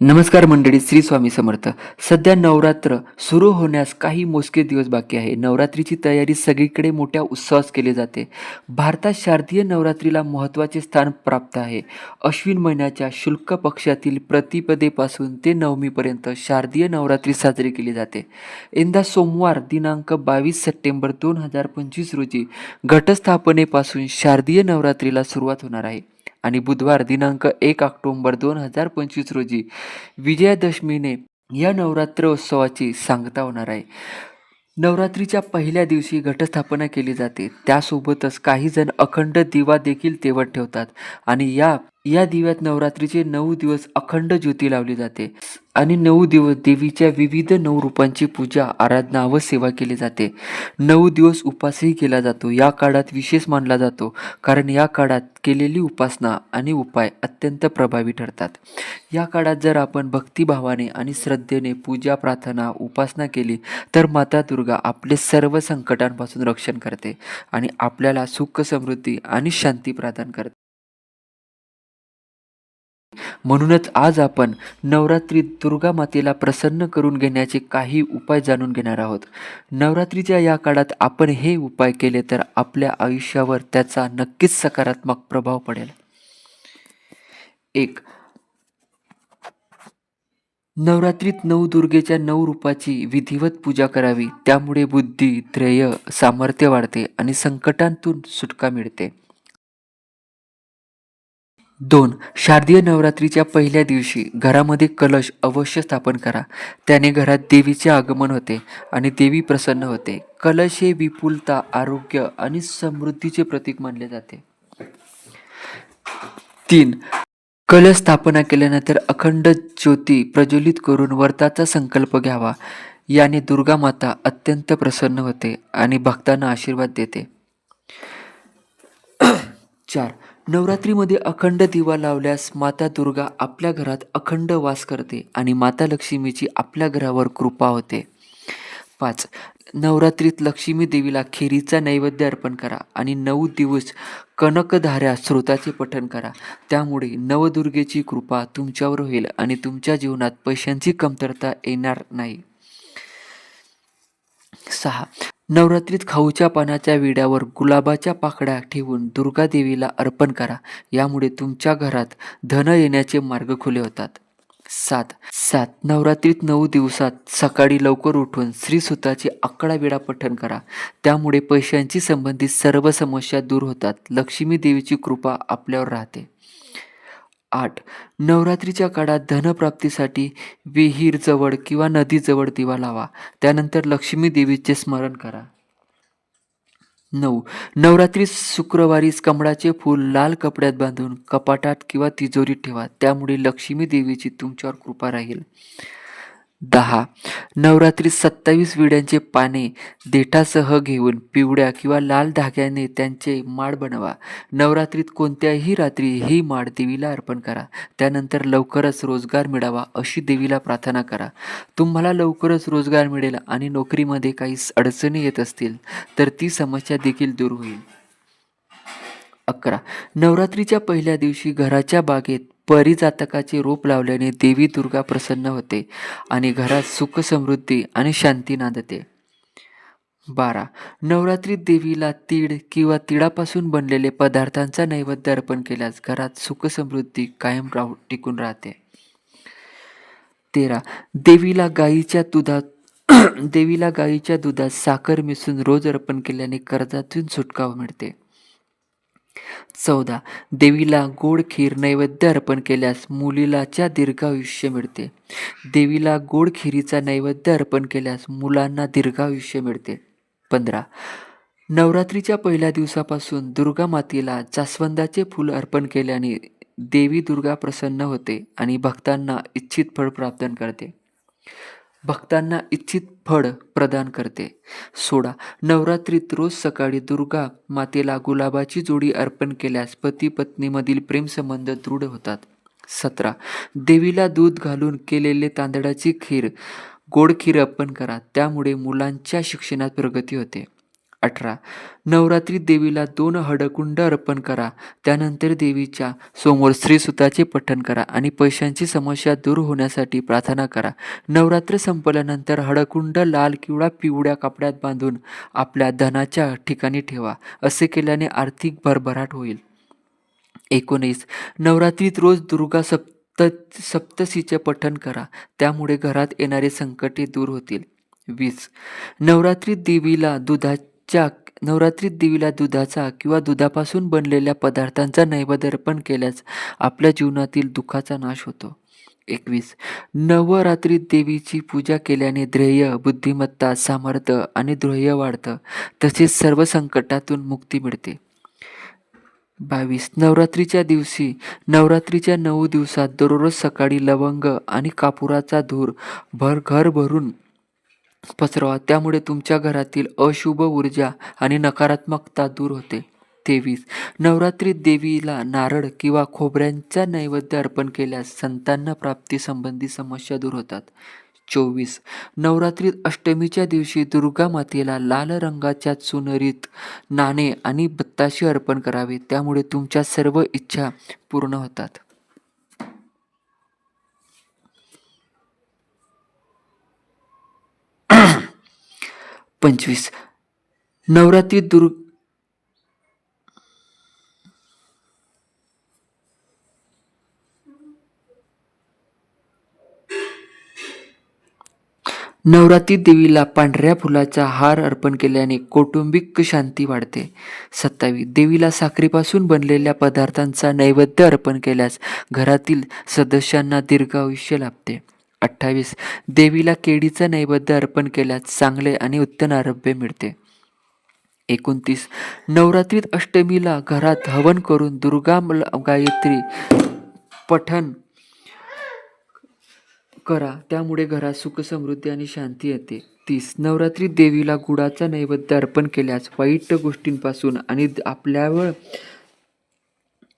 नमस्कार मंडळी श्री स्वामी समर्थ. सध्या नवरात्र सुरू होण्यास काही मोजके दिवस बाकी आहे. नवरात्रीची तयारी सगळीकडे मोठ्या उत्साहास केली जाते. भारतात शारदीय नवरात्रीला महत्त्वाचे स्थान प्राप्त आहे. अश्विन महिन्याच्या शुल्क पक्षातील प्रतिपदेपासून ते नवमीपर्यंत शारदीय नवरात्री साजरी केली जाते. यंदा सोमवार दिनांक बावीस सप्टेंबर दोन हजार पंचवीस रोजी घटस्थापनेपासून शारदीय नवरात्रीला सुरुवात होणार आहे. आणि बुधवार दिनांक एक ऑक्टोंबर दोन हजार पंचवीस रोजी विजयादशमीने या नवरात्रोत्सवाची सांगता होणार आहे. नवरात्रीच्या पहिल्या दिवशी घटस्थापना केली जाते. त्यासोबतच काही जण अखंड दिवा देखील तेवत ठेवतात आणि या या दिव्यात नवरात्रीचे नऊ दिवस अखंड ज्योती लावली जाते. आणि नऊ दिवस देवीच्या विविध नऊ रूपांची पूजा आराधना व सेवा केली जाते. नऊ दिवस उपासही केला जातो. या काळात विशेष मानला जातो. कारण या काळात केलेली उपासना आणि उपाय अत्यंत प्रभावी ठरतात. या काळात जर आपण भक्तिभावाने आणि श्रद्धेने पूजा प्रार्थना उपासना केली तर माता दुर्गा आपले सर्व संकटांपासून रक्षण करते आणि आपल्याला सुख समृद्धी आणि शांती प्रदान करते. म्हणूनच आज आपण नवरात्रीत दुर्गा मातेला प्रसन्न करून घेण्याचे काही उपाय जाणून घेणार आहोत. नवरात्रीच्या या काळात आपण हे उपाय केले तर आपल्या आयुष्यावर त्याचा नक्कीच सकारात्मक प्रभाव पडेल. एक नवरात्रीत नऊ दुर्गेच्या नऊ रूपाची विधिवत पूजा करावी. त्यामुळे बुद्धी ध्येय सामर्थ्य वाढते आणि संकटांतून सुटका मिळते. दोन शारदीय नवरात्रीच्या पहिल्या दिवशी घरामध्ये कलश अवश्य स्थापन करा. त्याने घरात देवीचे आगमन होते आणि देवी प्रसन्न होते. कलश हे विपुलता आरोग्य आणि समृद्धीचे प्रतीक मानले जाते. तीन कलश स्थापना केल्यानंतर अखंड ज्योती प्रज्वलित करून व्रताचा संकल्प घ्यावा. याने दुर्गा माता अत्यंत प्रसन्न होते आणि भक्तांना आशीर्वाद देते. चार नवरात्रीमध्ये अखंड दिवा लावल्यास माता दुर्गा आपल्या घरात अखंड वास करते आणि माता लक्ष्मीची आपल्या घरावर कृपा होते. पाच नवरात्रीत लक्ष्मी देवीला खिरीचा नैवेद्य अर्पण करा आणि नऊ दिवस कनकधाऱ्या स्रोताचे पठण करा. त्यामुळे नवदुर्गेची कृपा तुमच्यावर होईल आणि तुमच्या जीवनात पैशांची कमतरता येणार नाही. सहा. नवरात्रीत खाऊच्या पानाच्या विड्यावर गुलाबाच्या पाकळ्या ठेवून दुर्गा देवीला अर्पण करा. यामुळे तुमच्या घरात धन येण्याचे मार्ग खुले होतात. सात. सात. नवरात्रीत नऊ दिवसात सकाळी लवकर उठून श्रीसुताची आकडा विडा पठण करा. त्यामुळे पैशांची संबंधित सर्व समस्या दूर होतात. लक्ष्मी देवीची कृपा आपल्यावर राहते. आठ. नवरात्रीच्या काळात धनप्राप्तीसाठी विहीरजवळ किंवा नदीजवळ दिवा लावा. त्यानंतर लक्ष्मी देवीचे स्मरण करा. नऊ. नवरात्री शुक्रवारीस कमळाचे फूल लाल कपड्यात बांधून कपाटात किंवा तिजोरीत ठेवा. त्यामुळे लक्ष्मी देवीची तुमच्यावर कृपा राहील. दहा. नवरात्रीत सत्तावीस विड्यांचे पाने देठासह घेऊन पिवळ्या किंवा लाल धाग्याने त्यांचे माळ बनवा. नवरात्रीत कोणत्याही रात्री ही माळ देवीला अर्पण करा. त्यानंतर लवकरच रोजगार मिळावा अशी देवीला प्रार्थना करा. तुम्हाला लवकरच रोजगार मिळेल आणि नोकरीमध्ये काही अडचणी येत असतील तर ती समस्या देखील दूर होईल. अकरा. नवरात्रीच्या पहिल्या दिवशी घराच्या बागेत परिजातकाचे रोप लावल्याने देवी दुर्गा प्रसन्न होते आणि घरात सुख समृद्धी आणि शांती नांदते. बारा. नवरात्रीत देवीला तीळ किंवा तिळापासून बनलेले पदार्थांचा नैवेद्य अर्पण केल्यास घरात सुख समृद्धी कायम राहू टिकून राहते. तेरा. देवीला गाईच्या दुधात देवीला गाईच्या दुधात साखर मिसळून रोज अर्पण केल्याने कर्जातून सुटकाव मिळते. चौदा. देवीला गोड खीर नैवेद्य अर्पण केल्यास मुलीलाच्या दीर्घायुष्य मिळते. देवीला गोड खिरीचा नैवेद्य अर्पण केल्यास मुलांना दीर्घायुष्य मिळते. पंधरा. नवरात्रीच्या पहिल्या दिवसापासून दुर्गा मातेला जास्वंदाचे फूल अर्पण केल्याने देवी दुर्गा प्रसन्न होते आणि भक्तांना इच्छित फळ प्राप्त करते. भक्तांना इच्छित फळ प्रदान करते. सोळा नवरात्रीत रोज सकाळी दुर्गा मातेला गुलाबाची जोडी अर्पण केल्यास पती पत्नीमधील प्रेमसंबंध दृढ होतात. सतरा देवीला दूध घालून केलेले तांदळाची खीर गोड खीर अर्पण करा. त्यामुळे मुलांच्या शिक्षणात प्रगती होते. अठरा. नवरात्रीत देवीला दोन हडकुंड अर्पण करा. त्यानंतर देवीच्या समोर श्रीसुताचे पठण करा आणि पैशांची समस्या दूर होण्यासाठी प्रार्थना करा. नवरात्र संपल्यानंतर हडकुंड लाल किंवा पिवळ्या कपड्यात बांधून आपल्या धनाच्या ठिकाणी ठेवा. असे केल्याने आर्थिक भरभराट होईल. एकोणीस. नवरात्रीत रोज दुर्गा सप्त सप्तशीचे पठण करा. त्यामुळे घरात येणारे संकटे दूर होतील. वीस. नवरात्रीत देवीला दुधा दुधाच्या नवरात्रीत देवीला दुधाचा किंवा दुधापासून बनलेल्या पदार्थांचा नैवेद्य अर्पण केल्यास आपल्या जीवनातील दुःखाचा नाश होतो. एकवीस. नवरात्रीत देवीची पूजा केल्याने ध्येय बुद्धिमत्ता सामर्थ्य आणि ध्येय वाढतं तसेच सर्व संकटातून मुक्ती मिळते. बावीस. नवरात्रीच्या दिवशी नवरात्रीच्या नऊ दिवसात दररोज सकाळी लवंग आणि कापुराचा धूर भर घर भरून पसरवा. त्यामुळे तुमच्या घरातील अशुभ ऊर्जा आणि नकारात्मकता दूर होते. तेवीस. नवरात्रीत देवीला नारळ किंवा खोबऱ्यांचा नैवेद्य अर्पण केल्यास संतांना प्राप्ती संबंधी समस्या दूर होतात. चोवीस. नवरात्रीत अष्टमीच्या दिवशी दुर्गा मातेला लाल रंगाच्या चुनरीत नाणे आणि बत्ताशी अर्पण करावे. त्यामुळे तुमच्या सर्व इच्छा पूर्ण होतात. पंचवीस. नवरात्री दुर् नवरात्री देवीला पांढऱ्या फुलाचा हार अर्पण केल्याने कौटुंबिक शांती वाढते. सत्तावीस. देवीला साखरेपासून बनलेल्या पदार्थांचा नैवेद्य अर्पण केल्यास घरातील सदस्यांना दीर्घ आयुष्य लाभते. अठ्ठावीस. देवीला केळीचा नैवेद्य अर्पण केल्यास चांगले आणि उत्तम आरोग्य मिळते. एकोणतीस. नवरात्रीत अष्टमीला घरात हवन करून दुर्गा गायत्री पठण करा. त्यामुळे घरात सुख समृद्धी आणि शांती येते. तीस. नवरात्रीत देवीला गुडाचा नैवेद्य अर्पण केल्यास वाईट गोष्टींपासून आणि आपल्यावर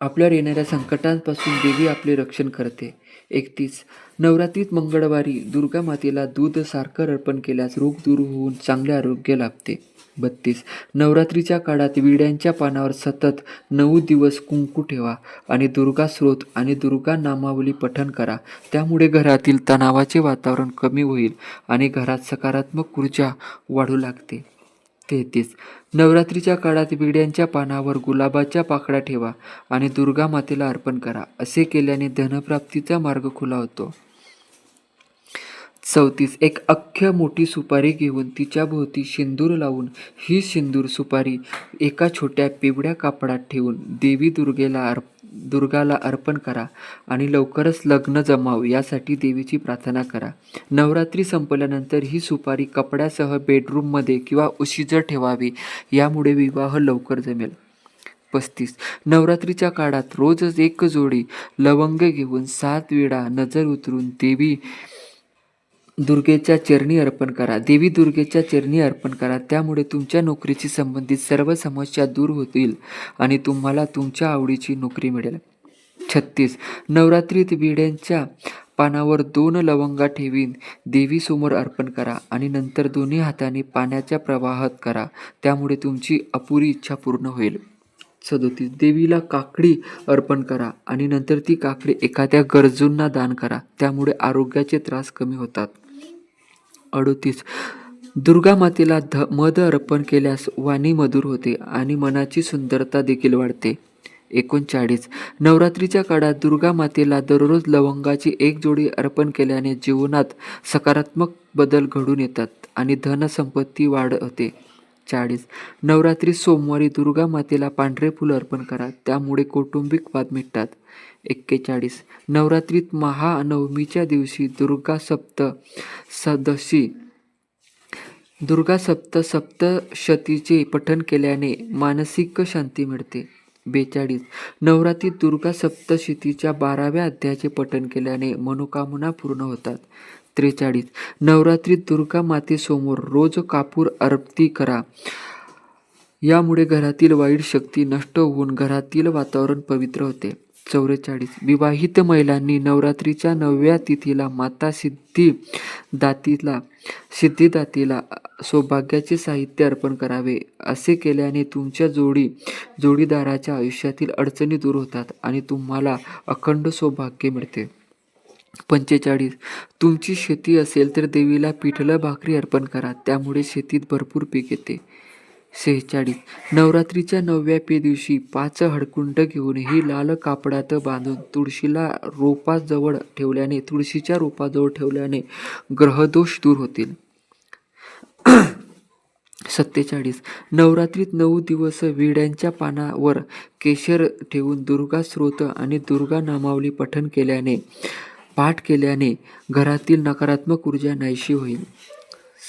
आपल्यावर येणाऱ्या संकटांपासून देवी आपले रक्षण करते. एकतीस. नवरात्रीत मंगळवारी दुर्गा मातेला दूध साखर अर्पण केल्यास रोग दूर होऊन चांगले आरोग्य लाभते. बत्तीस. नवरात्रीच्या काळात विड्यांच्या पानावर सतत नऊ दिवस कुंकू ठेवा आणि दुर्गा स्रोत आणि दुर्गा नामावली पठण करा. त्यामुळे घरातील तणावाचे वातावरण कमी होईल आणि घरात सकारात्मक ऊर्जा वाढू लागते. तेहतीस. नवरात्रीच्या काळात विड्यांच्या पानावर गुलाबाच्या पाकळ्या ठेवा आणि दुर्गा मातेला अर्पण करा असे केल्याने धनप्राप्तीचा मार्ग खुला होतो. चौतीस एक अख्ख्य मोठी सुपारी घेऊन तिच्या भोवती सिंदूर लावून ही सिंदूर सुपारी एका छोट्या पिवळ्या कापडात ठेवून देवी दुर्गेला अर्प दुर्गाला अर्पण करा आणि लवकरच लग्न जमाव यासाठी देवीची प्रार्थना करा. नवरात्री संपल्यानंतर ही सुपारी कपड्यासह बेडरूममध्ये किंवा उशिजर ठेवावी यामुळे विवाह लवकर जमेल. पस्तीस. नवरात्रीच्या काळात रोजच एक जोडी लवंग घेऊन सात वेळा नजर उतरून देवी दुर्गेच्या चरणी अर्पण करा. देवी दुर्गेच्या चरणी अर्पण करा. त्यामुळे तुमच्या नोकरीशी संबंधित सर्व समस्या दूर होतील आणि तुम्हाला तुमच्या आवडीची नोकरी मिळेल. छत्तीस. नवरात्रीत विड्यांच्या पानावर दोन लवंगा ठेवीन. देवीसमोर अर्पण करा आणि नंतर दोन्ही हाताने पाण्याच्या प्रवाहात करा. त्यामुळे तुमची अपुरी इच्छा पूर्ण होईल. सदोतीस. देवीला काकडी अर्पण करा आणि नंतर ती काकडी एखाद्या गरजूंना दान करा. त्यामुळे आरोग्याचे त्रास कमी होतात. अडोतीस. दुर्गा मातेला ध मध अर्पण केल्यास वाणी मधुर होते आणि मनाची सुंदरता देखील वाढते. एकोणचाळीस. नवरात्रीच्या काळात दुर्गा मातेला दररोज लवंगाची एक जोडी अर्पण केल्याने जीवनात सकारात्मक बदल घडून येतात आणि धनसंपत्ती वाढ होते. चाळीस. नवरात्री सोमवारी दुर्गा मातेला पांढरे फुल अर्पण करा त्यामुळे कौटुंबिक वाद मिटतात. एक्केचाळीस. नवरात्रीत महानवमीच्या दिवशी दुर्गा सप्त सदशी. दुर्गा सप्त सप्तशतीचे पठण केल्याने मानसिक शांती मिळते. बेचाळीस. नवरात्रीत दुर्गा सप्तशतीच्या बाराव्या अध्यायाचे पठण केल्याने मनोकामना पूर्ण होतात. त्रेचाळीस. नवरात्रीत दुर्गा मातेसमोर रोज कापूर अर्पती करा. यामुळे घरातील वाईट शक्ती नष्ट होऊन घरातील वातावरण पवित्र होते. चौवेचाळीस विवाहित महिलांनी नवरात्रीच्या नवव्या तिथीला माता सिद्धी दातीला सिद्धिदातीला सौभाग्याचे साहित्य अर्पण करावे असे केल्याने तुमच्या जोडी जोडीदाराच्या आयुष्यातील अडचणी दूर होतात आणि तुम्हाला अखंड सौभाग्य मिळते. पंचेचाळीस. तुमची शेती असेल तर देवीला पिठलं भाकरी अर्पण करा त्यामुळे शेतीत भरपूर पीक येते. सेहेचाळीस. नवरात्रीच्या नवव्या पे दिवशी पाच हडकुंड घेऊन ही लाल कापडात बांधून तुळशीला रोपाजवळ ठेवल्याने तुळशीच्या रोपाजवळ ठेवल्याने ग्रहदोष दूर होतील. सत्तेचाळीस. नवरात्रीत नऊ दिवस विड्यांच्या पानावर केशर ठेवून दुर्गा स्रोत आणि दुर्गा नामावली पठण केल्याने पाठ केल्याने घरातील नकारात्मक ऊर्जा नाहीशी होईल.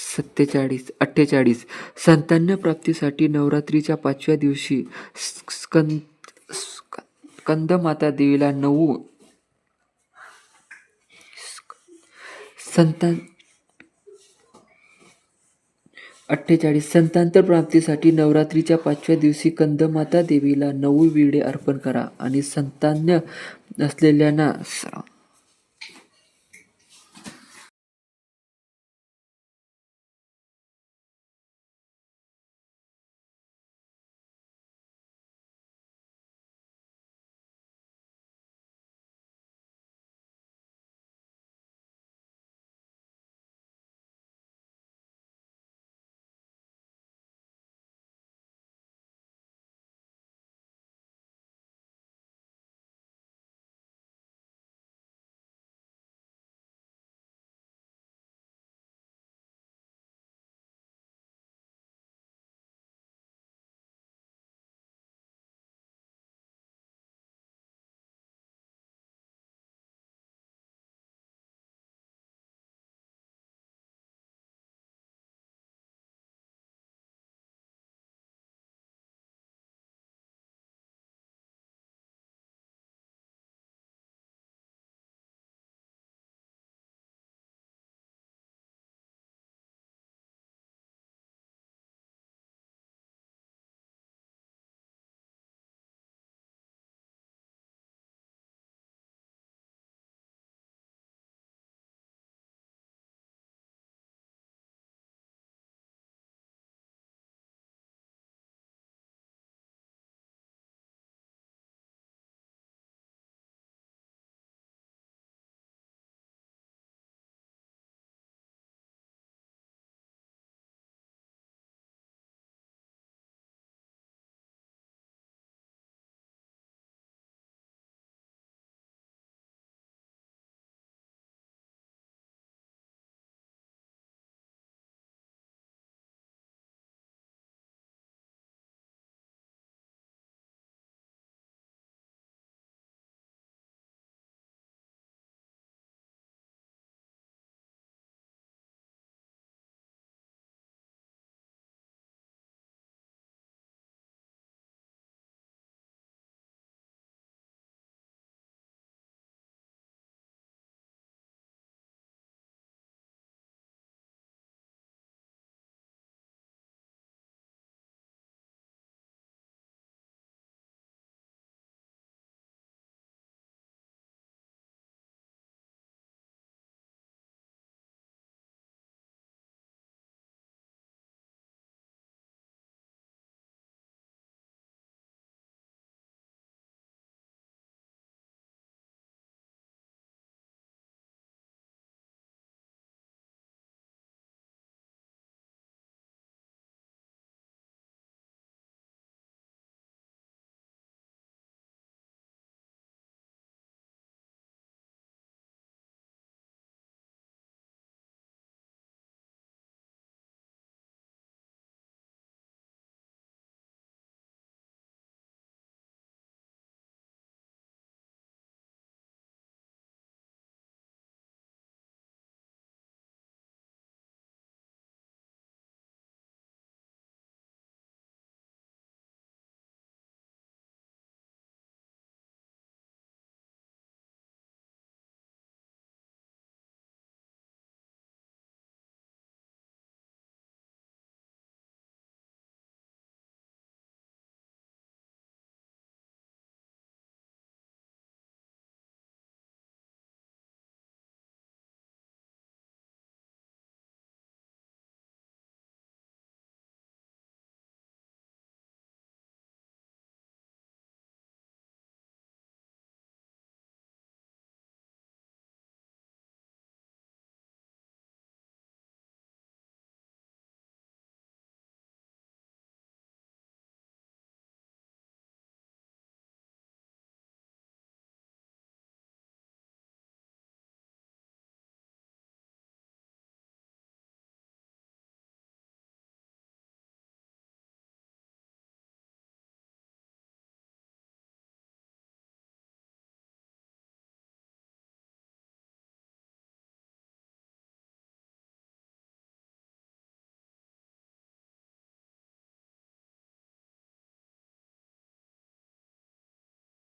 सत्तेचाळीस अठ्ठेचाळीस. संतान्य प्राप्तीसाठी नवरात्रीच्या पाचव्या दिवशी स्कंद स्कंदमाता देवीला नऊ. संतान अठ्ठेचाळीस. संतांतर प्राप्तीसाठी नवरात्रीच्या पाचव्या दिवशी कंदमाता देवीला नऊ विडे अर्पण करा आणि संतान्य असलेल्यांना